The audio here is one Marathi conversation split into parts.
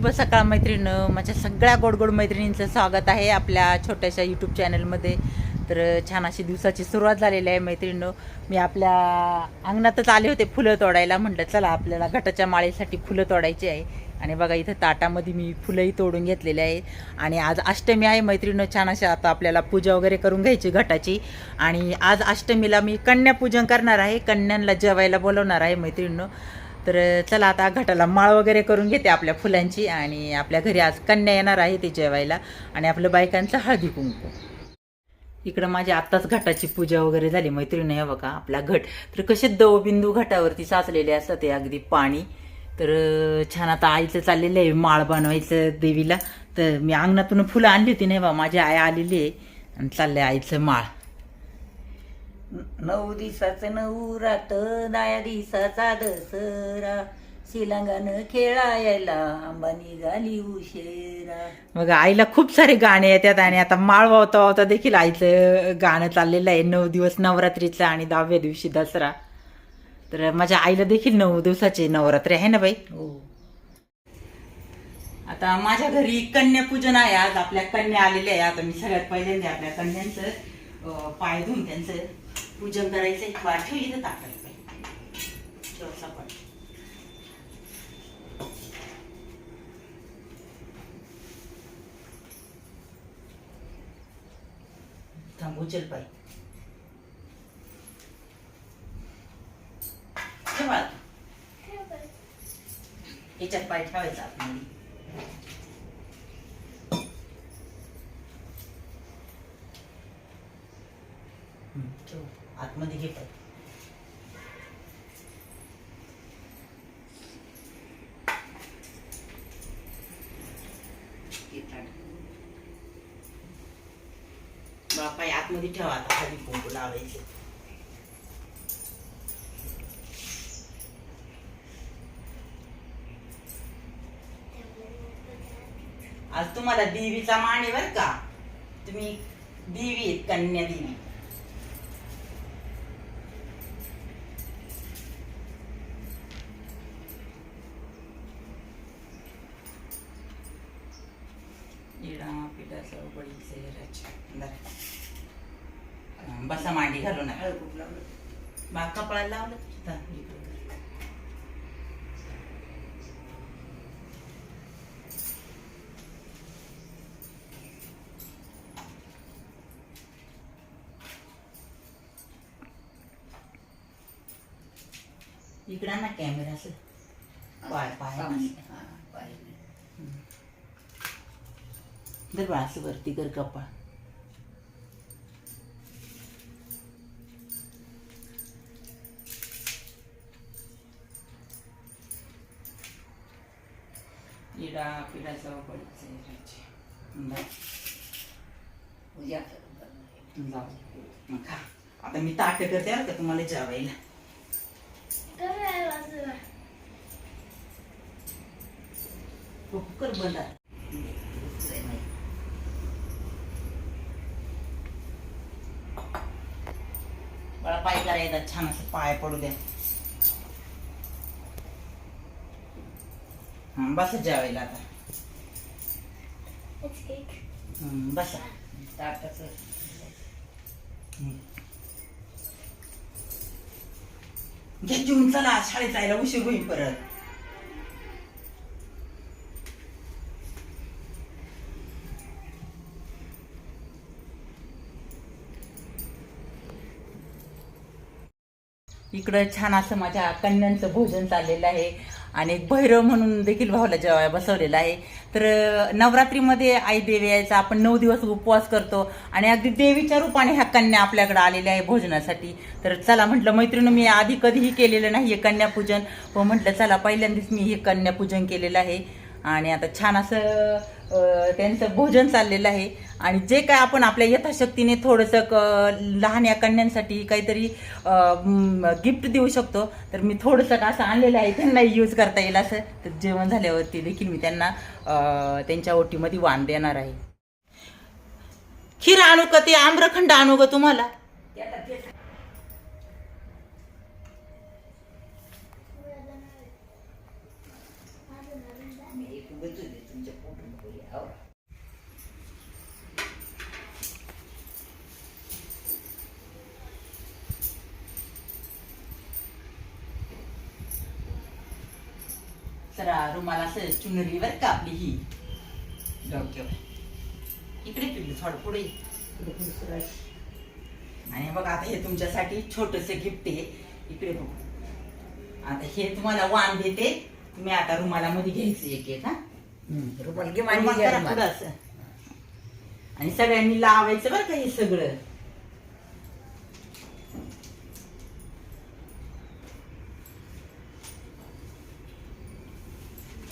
शुभ सकाळ मैत्रिणं माझ्या सगळ्या गोडगोड मैत्रिणींचं स्वागत आहे आपल्या छोट्याशा यूट्यूब चॅनलमध्ये तर छान अशी दिवसाची सुरुवात झालेली आहे मैत्रिणं मी आपल्या अंगणातच आले होते फुलं तोडायला. म्हटलं चला आपल्याला घटाच्या माळीसाठी फुलं तोडायची आहे. आणि बघा इथं ताटामध्ये मी फुलंही तोडून घेतलेले आहे. आणि आज अष्टमी आहे मैत्रिणं छान अशा आता आपल्याला पूजा वगैरे करून घ्यायची घटाची. आणि आज अष्टमीला मी कन्यापूजन करणार आहे. कन्यांना जेवायला बोलवणार आहे मैत्रिणीनं. तर चला आता घटाला माळ वगैरे करून घेते आपल्या फुलांची आणि आपल्या घरी आज कन्या येणार आहे ते जेवायला आणि आपलं बायकांचं हळदी कुंकू. इकडं माझ्या आत्ताच घटाची पूजा वगैरे झाली मैत्रिणी हे बघा आपला घट. तर कसे दवबिंदू घटावरती साचलेले असतात ते अगदी पाणी. तर छान आता आईचं चाललेलं आहे माळ बनवायचं देवीला. तर मी अंगणातून फुलं आणली होती नाही बा माझी आई आलेली आहे आणि चाललंय आईचं माळ. नऊ दिवसाचं नऊ रात दहा दिवसाचा दसरा. शिलांगानं खेळायला आंबा निघाली उशेरा. मग आईला खूप सारे गाणे येतात आणि आता माळ वावता वावता देखील आईचं गाणं चाललेलं आहे नऊ दिवस नवरात्रीचं आणि दहाव्या दिवशी दसरा. तर माझ्या आईला देखील नऊ दिवसाचे नवरात्री आहे ना बाई? हो. आता माझ्या घरी कन्यापूजन आहे आज आपल्या कन्या आलेल्या आहे आता मी सगळ्यात पहिल्यांदा आपल्या कन्यांचं पाय धुवून त्यांचं पूजन करायचं वाट इथं टाकायला पाहिजे सपाट. थांब उचल पाय. याच्यात पाय ठेवायचा आतमध्ये आतमध्ये घे पाय हे आतमध्ये ठेवा आता खाली कुंकू लावायचे. आज तुम्हाला देवीचा मान आहे बर का? तुम्ही देवी आहेत कन्या देवी. इडा राजा बसा मांडी घालू नका हळकूप लावलं बाग कपाळाला लावलं इकडं. ना कॅमेरा असं पाय पाय दर बाळा असं वरती कर कपाळ इडा पिडा जाऊ खा. आता मी ताट करते का तुम्हाला जेवायला. कुकर बंद पाय करायचा छान असं पाय पडू द्या. बस जेवायला आता. बसा. ताटाचं. घ्या जेवून चला. शाळेत जायला उशीर होईल परत. इकडं छान असं माझ्या कन्यांचं भोजन चाललेलं आहे. आणि भैरव म्हणून देखील भावाला जेवाय बसवलेला आहे. तर नवरात्रीमध्ये आई देवी यायचा आपण नऊ दिवस उपवास करतो. आणि अगदी देवीच्या रूपाने ह्या कन्या आपल्याकडे आलेल्या आहे भोजनासाठी. तर चला म्हटलं मैत्रिणी मी आधी कधीही केलेलं नाही हे कन्यापूजन. व म्हटलं चला पहिल्यांदाच मी हे कन्यापूजन केलेलं आहे. आणि आता छान असं त्यांचं भोजन चाललेलं आहे. आणि जे काय आपण आपल्या यथाशक्तीने थोडंसं क लहान या कन्यांसाठी काहीतरी गिफ्ट देऊ शकतो. तर मी थोडंसं असं आणलेलं आहे त्यांना यूज करता येईल असं. तर जेवण झाल्यावरती देखील मी त्यांना त्यांच्या ओटीमध्ये वाण देणार आहे. खीर आणू का ते आम्रखंड आणू का तुम्हाला? उगाच होते तुमच्या पोटून पोरी. जरा रुमाला असं चुनरीवर का आपली ही. डोक्यावर. इकडे पिल्लू थोडं पुढे. आणि बघा आता हे तुमच्यासाठी छोटस गिफ्ट आहे. इकडे बघू. आता हे तुम्हाला वाण देते. तुम्ही आता रुमाला मध्ये घ्यायचं एक एक हा. रुमाल घे रुमाल माझी करा पुढं असं. आणि सगळ्यांनी लावायचं बरं का हे सगळं.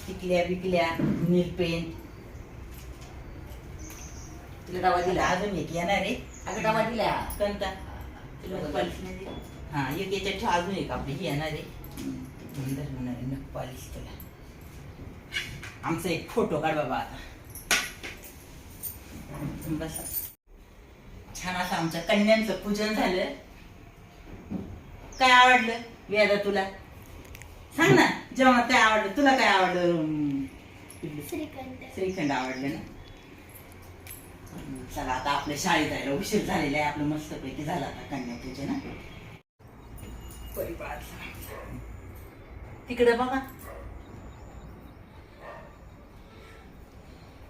टिकल्या बिकल्या नील पेंट. तुला डबा दिला. अजून एक येणार आहे. अगं डबा दिला. कोणता? हा एक याच्यात ठेव, अजून एक आपली ही येणार आहे. सुंदर होणार आहे नख पॉलिश तुला. आमचा एक फोटो काढ बाबा आता. बसा. छान असं आमच्या कन्यांचं पूजन झालं. काय आवडलं वेदा तुला? सांग ना जेवणात काय आवडलं तुला काय आवडलं? श्रीखंड. आवडलं ना? चला आता आपल्या शाळेत जायला उशीर झालेला आहे आपलं मस्तपैकी झालं आता कन्यापूजन ना परिपाठ तिकडे बघा.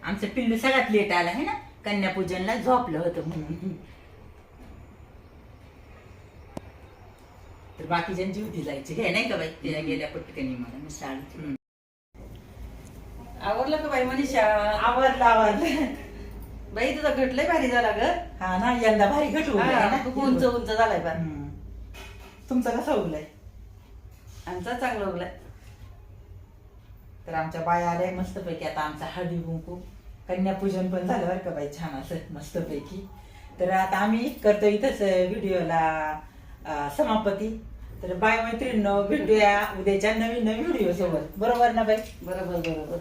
आमचं पिल्लू सगळ्यात लेट आला आहे ना? कन्यापूजनला झोपलं होतं म्हणून. तर बाकीच्यांची होती जायची. घ्या नाही का बाई? तिला गेल्या पटकनी मला मी शाळेत आवडलं का बाई मनीषा? आवरलं आवरलं. बाई तुझा घटलंय भारी झाला ग. हा ना यंदा भारी घट हा, उंच उंच झालाय हम्म. तुमचा कसा उगलाय आमचा चांगला उगलाय तर आमच्या बाया आल्या मस्तपैकी. आता आमचा हळदी कुंकू कन्यापूजन पण झालं बरं का बाई छान असं मस्तपैकी. तर आता आम्ही करतो इथंच व्हिडिओला समापती. तर बाय मैत्रिणींनो भेटूया उद्याच्या नवीन नवीन व्हिडिओ सोबत बरोबर ना बाई? बरोबर बरोबर.